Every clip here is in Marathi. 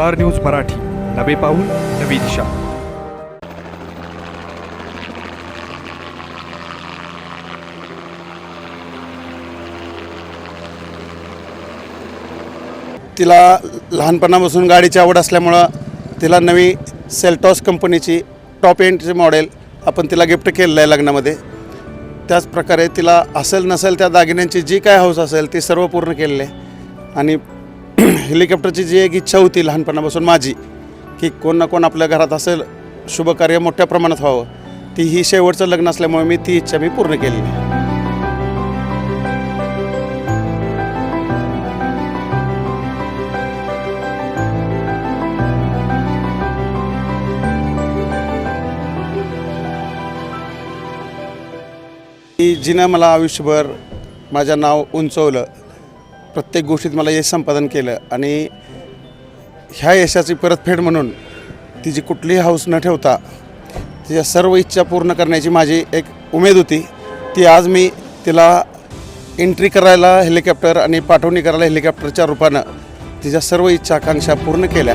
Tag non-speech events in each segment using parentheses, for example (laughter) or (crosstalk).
Star news Marathi. नवे पाऊल नवी दिशा. तिला लहानपणापासून गाडीची आवड असल्यामुळं तिला नवी सेल्टॉस कंपनीची टॉप एंडची मॉडेल आपण तिला गिफ्ट केलेलं आहे लग्नामध्ये. त्याचप्रकारे तिला असेल नसेल त्या दागिन्यांची जी काय हौस असेल ती सर्व पूर्ण केलेली आहे. आणि हेलिकॉप्टरची जी एक इच्छा होती लहानपणापासून माझी की कोण ना कोण आपल्या घरात असेल शुभकार्य मोठ्या प्रमाणात व्हावं ती ही शेवटचं लग्न असल्यामुळे मी ती इच्छा मी पूर्ण केली जिनं मला आयुष्यभर माझं नाव उंचवलं प्रत्येक गोष्टीत मला यश संपादन केलं आणि ह्या यशाची परतफेड म्हणून तिची कुठलीही हौस न ठेवता तिच्या सर्व इच्छा पूर्ण करण्याची माझी एक उमेद होती. ती आज मी तिला एंट्री करायला हेलिकॉप्टर आणि पाठवणी करायला हेलिकॉप्टरच्या रूपानं तिच्या सर्व इच्छा आकांक्षा पूर्ण केल्या.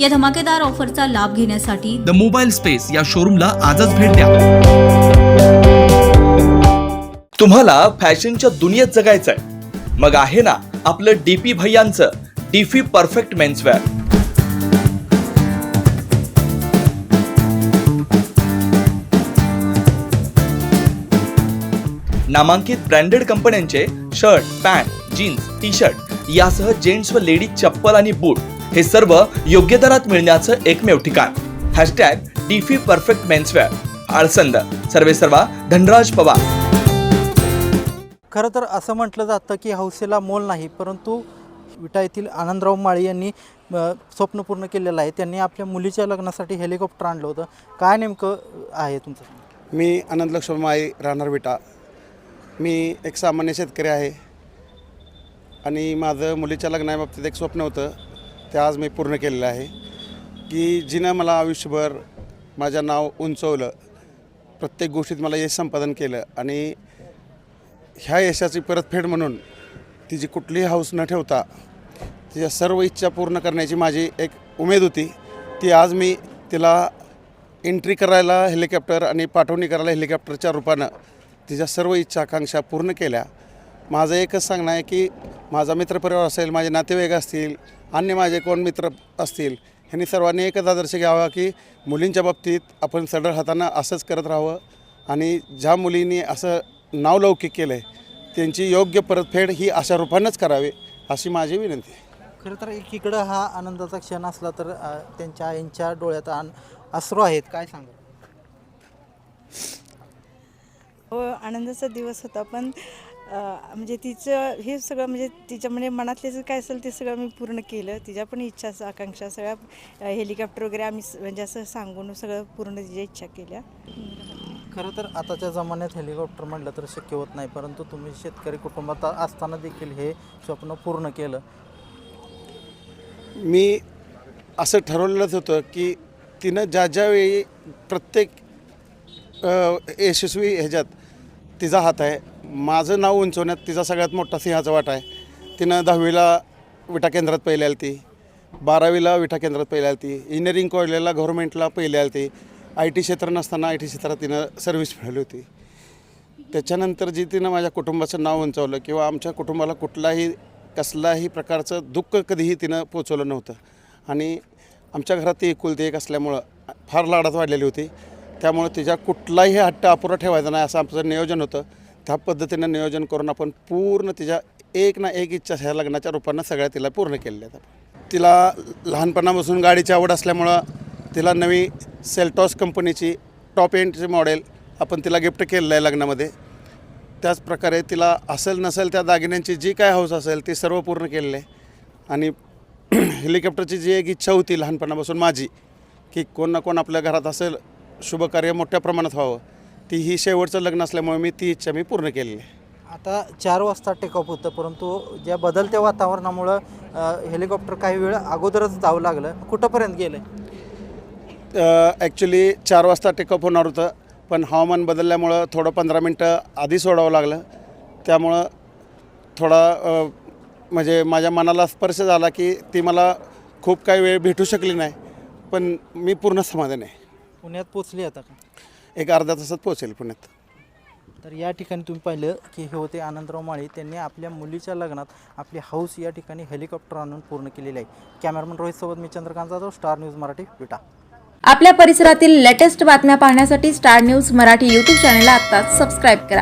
या धमाकेदार ऑफरचा लाभ घेण्यासाठी द मोबाईल स्पेस या शोरूमला आजच भेट द्या. तुम्हाला फॅशनच्या दुनियेत जगायचंय. मग आहे ना आपलं डीपी भैयांचं डीफी परफेक्ट मेन्सवेअर नामांकित ब्रँडेड कंपन्यांचे shirt pant jeans T shirt यासह जेंट्स व लेडीज चप्पल आणि बूट हे सर्व योग्य दरात मिळण्याचं एकमेव ठिकाण. Hashtag DP perfect menswear Alsand. सर्वे सर्वा धनराज पवार. खरं तर असं म्हटलं जातं की हौसेला मोल नाही परंतु विटा येथील आनंदराव माळी यांनी स्वप्न पूर्ण केलेलं आहे. त्यांनी आपल्या मुलीच्या लग्नासाठी हेलिकॉप्टर आणलं होतं. काय नेमकं आहे तुमचं? मी आनंद लक्ष्मणमाई राहणार विटा. मी एक सामान्य शेतकरी आहे. आणि माझं मुलीच्या लग्नाबाबतीत एक स्वप्न होतं. ते आज मी पूर्ण केलेलं आहे की जिनं मला आयुष्यभर माझं नाव उंचवलं प्रत्येक गोष्टीत मला यश संपादन केलं आणि ह्या यशाची परतफेड म्हणून तिची कुठलीही हौस न ठेवता तिच्या सर्व इच्छा पूर्ण करण्याची माझी एक उमेद होती. ती आज मी तिला एंट्री करायला हेलिकॉप्टर आणि पाठवणी करायला हेलिकॉप्टरच्या रूपानं तिच्या सर्व इच्छा आकांक्षा पूर्ण केल्या. माझं एकच सांगणं आहे की माझा मित्रपरिवार असेल माझे नातेवाईक असतील अन्य माझे कोण मित्र असतील ह्यांनी सर्वांनी एकच आदर्श घ्यावा की मुलींच्या बाबतीत आपण सडळ हातानं असंच करत राहावं आणि ज्या मुलींनी असं नावलौकिक केलं आहे त्यांची योग्य परतफेड ही अशा रूपानंच करावी अशी माझी विनंती आहे. खरं तर एकीकडं हा आनंदाचा क्षण असला तर त्यांच्या आईंच्या डोळ्यात आन अश्रू आहेत. काय सांगा हो आनंदाचा दिवस होता पण म्हणजे तिचं हे सगळं म्हणजे तिच्या म्हणजे मनातले जे काय असेल ते सगळं मी पूर्ण केलं. तिच्या पण इच्छा आकांक्षा सगळ्या हेलिकॉप्टर वगैरे आम्ही म्हणजे असं सांगून सगळं पूर्ण तिच्या इच्छा केल्या. खरं तर आताच्या जमान्यात हेलिकॉप्टर म्हटलं तर शक्य होत नाही परंतु तुम्ही शेतकरी कुटुंबात असताना देखील हे स्वप्न पूर्ण केलं. मी असं ठरवलेलंच होतं की तिनं ज्या ज्यावेळी प्रत्येक यशस्वी ह्याच्यात तिचा हात आहे माझं नाव उंचवण्यात तिचा सगळ्यात मोठा सिंहाचा वाटा आहे. तिनं दहावीला विटा केंद्रात पहिले आली ती बारावीला विटा केंद्रात पहिले आली ती इंजिनिअरिंग कॉलेजला गव्हर्मेंटला पहिले आली ती आय टी क्षेत्र नसताना आय टी क्षेत्रात तिनं सर्व्हिस मिळाली होती. त्याच्यानंतर जी तिनं माझ्या कुटुंबाचं नाव उंचावलं किंवा आमच्या कुटुंबाला कुठलाही कसलाही प्रकारचं दुःख कधीही तिनं पोचवलं नव्हतं. आणि आमच्या घरात ती एकुलती एक असल्यामुळं फार लाडात वाढलेली होती. त्यामुळे तिच्या कुठलाही हट्ट अपुरा ठेवायचा नाही असं आमचं नियोजन होतं. त्या पद्धतीनं नियोजन करून आपण पूर्ण तिच्या एक ना एक इच्छा ह्या लग्नाच्या रूपानं सगळ्या तिला पूर्ण केलेल्या आहेत तिला लहानपणापासून गाडीची आवड असल्यामुळं तिला नवी सेल्टॉस कंपनीची टॉप एंडचे मॉडेल आपण तिला गिफ्ट केलेलं आहे लग्नामध्ये. त्याचप्रकारे तिला असेल नसेल त्या दागिन्यांची जी काय हौस असेल ती सर्व पूर्ण केलेलं आहे. आणि (clears throat) हेलिकॉप्टरची जी एक इच्छा होती लहानपणापासून माझी की कोण ना कोण आपल्या घरात असेल शुभकार्य मोठ्या प्रमाणात व्हावं. ती ही शेवटचं लग्न असल्यामुळे मी ती इच्छा मी पूर्ण केलेली आहे. आता चार वाजता टेकअप होतं परंतु ज्या बदलत्या वातावरणामुळं अ, हेलिकॉप्टर काही वेळ अगोदरच जावं लागलं. कुठंपर्यंत गेलं ॲक्च्युली चार वाजता टेकअप होणार होतं पण हवामान बदलल्यामुळं थोडं पंधरा मिनटं आधी सोडावं लागलं. त्यामुळं थोडा अ, म्हणजे माझ्या मनाला स्पर्श झाला की ती मला खूप काही वेळ भेटू शकली नाही पण मी पूर्ण समाधान आहे. पुण्यात पोचली आता का? एक अर्ध्या तासात पोहोचेल पुण्यात. तर या ठिकाणी तुम्ही पाहिलं की हे होते आनंदराव माळी. त्यांनी आपल्या मुलीच्या लग्नात आपली हाऊस या ठिकाणी हेलिकॉप्टर आणून पूर्ण केलेली आहे. कॅमेरामन रोहित सोबत मी चंद्रकांत जाधव स्टार न्यूज मराठी विटा. आपल्या परिसरातील लेटेस्ट बातम्या पाहण्यासाठी स्टार न्यूज मराठी यूट्यूब चॅनलला आत्ताच सबस्क्राईब करा.